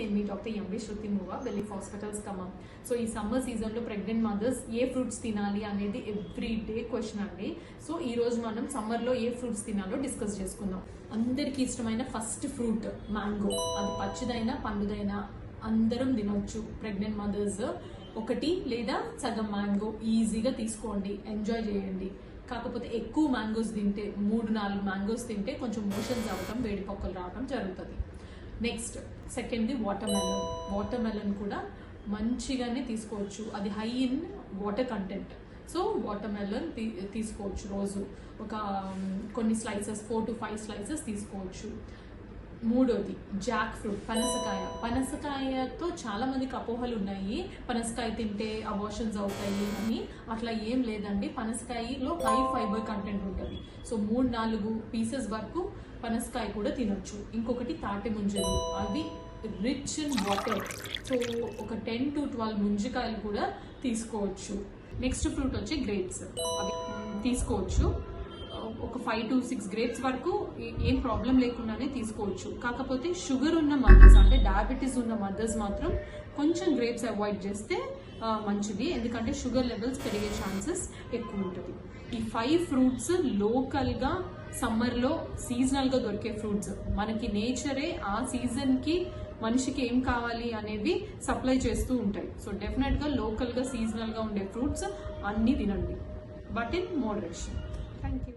నేను మీ doctor MB Shruti మువా వెళ్ళి హాస్పిటల్స్ ఖమ్మం సో ఈ సమ్మర్ సీజన్లో ప్రెగ్నెంట్ మదర్స్ ఏ ఫ్రూట్స్ తినాలి అనేది ఎవ్రీ డే క్వశ్చన్ అండి. సో ఈ రోజు మనం సమ్మర్లో ఏ ఫ్రూట్స్ తినాలో డిస్కస్ చేసుకుందాం. అందరికీ ఇష్టమైన ఫస్ట్ ఫ్రూట్ మ్యాంగో అది పచ్చిదైనా పండుదైనా అందరం తినొచ్చు. ప్రెగ్నెంట్ మదర్స్ ఒకటి లేదా సగం మ్యాంగో ఈజీగా తీసుకోండి. ఎంజాయ్ చేయండి. కాకపోతే ఎక్కువ మ్యాంగోస్ తింటే మూడు నాలుగు మ్యాంగోస్ తింటే కొంచెం మోషన్స్ అవ్వటం వేడిపక్కలు రావడం రావటం జరుగుతుంది. నెక్స్ట్ సెకండ్ది వాటర్ మెలన్ వాటర్ మెలన్ కూడా మంచిగానే తీసుకోవచ్చు. అది high in water content so watermelon తీసుకోవచ్చు రోజు. ఒక um, కొన్ని slices four to five slices తీసుకోవచ్చు. మూడోది జాక్ ఫ్రూట్ పనసకాయ. పనసకాయతో చాలా మందికి అపోహలు ఉన్నాయి. పనసకాయ తింటే అబార్షన్స్ అవుతాయి అని. అట్లా ఏం లేదండి. పనసకాయలో హై ఫైబర్ కంటెంట్ ఉంటుంది. సో మూడు నాలుగు పీసెస్ వరకు పనసకాయ కూడా తినొచ్చు. ఇంకొకటి తాటి ముంజలు. అవి రిచ్ ఇన్ వాటర్ సో ఒక టెన్ టు ట్వెల్వ్ ముంజికాయలు కూడా తీసుకోవచ్చు. నెక్స్ట్ ఫ్రూట్ వచ్చి గ్రేప్స్ అవి తీసుకోవచ్చు. ఒక ఫైవ్ టు సిక్స్ గ్రేప్స్ వరకు ఏం ప్రాబ్లం లేకుండానే తీసుకోవచ్చు. కాకపోతే షుగర్ ఉన్న మదర్స్ అంటే డయాబెటీస్ ఉన్న మదర్స్ మాత్రం కొంచెం గ్రేప్స్ అవాయిడ్ చేస్తే మంచిది. ఎందుకంటే షుగర్ లెవెల్స్ పెరిగే ఛాన్సెస్ ఎక్కువ ఉంటుంది. ఈ ఫైవ్ ఫ్రూట్స్ లోకల్గా సమ్మర్లో సీజనల్గా దొరికే ఫ్రూట్స్ మనకి నేచరే ఆ సీజన్కి మనిషికి ఏం కావాలి అనేవి సప్లై చేస్తూ ఉంటాయి. సో డెఫినెట్గా లోకల్గా సీజనల్గా ఉండే ఫ్రూట్స్ అన్నీ తినండి. But in moderation thank you